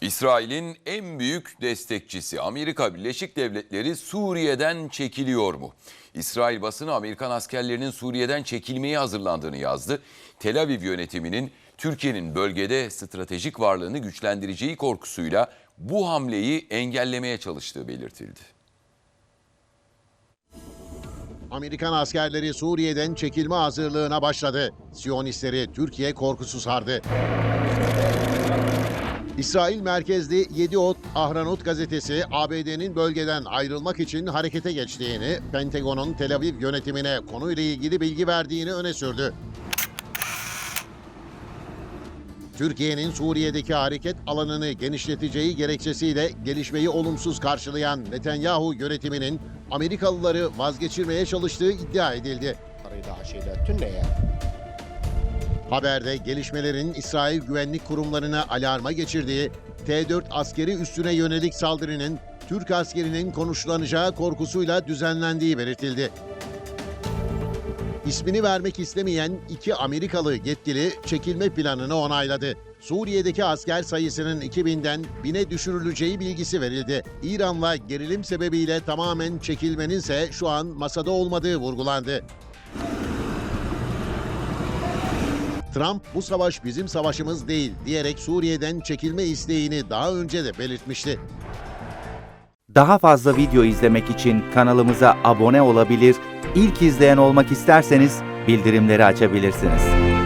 İsrail'in en büyük destekçisi Amerika Birleşik Devletleri Suriye'den çekiliyor mu? İsrail basını Amerikan askerlerinin Suriye'den çekilmeye hazırlandığını yazdı. Tel Aviv yönetiminin Türkiye'nin bölgede stratejik varlığını güçlendireceği korkusuyla bu hamleyi engellemeye çalıştığı belirtildi. Amerikan askerleri Suriye'den çekilme hazırlığına başladı. Siyonistleri Türkiye korkusu sardı. İsrail merkezli Yediot Ahranot gazetesi ABD'nin bölgeden ayrılmak için harekete geçtiğini, Pentagon'un Tel Aviv yönetimine konuyla ilgili bilgi verdiğini öne sürdü. Türkiye'nin Suriye'deki hareket alanını genişleteceği gerekçesiyle gelişmeyi olumsuz karşılayan Netanyahu yönetiminin Amerikalıları vazgeçirmeye çalıştığı iddia edildi. Haberde gelişmelerin İsrail güvenlik kurumlarına alarma geçirdiği T-4 askeri üstüne yönelik saldırının Türk askerinin konuşlanacağı korkusuyla düzenlendiği belirtildi. İsmini vermek istemeyen iki Amerikalı yetkili çekilme planını onayladı. Suriye'deki asker sayısının 2000'den 1000'e düşürüleceği bilgisi verildi. İran'la gerilim sebebiyle tamamen çekilmenin ise şu an masada olmadığı vurgulandı. Trump bu savaş bizim savaşımız değil diyerek Suriye'den çekilme isteğini daha önce de belirtmişti. Daha fazla video izlemek için kanalımıza abone olabilir, ilk izleyen olmak isterseniz bildirimleri açabilirsiniz.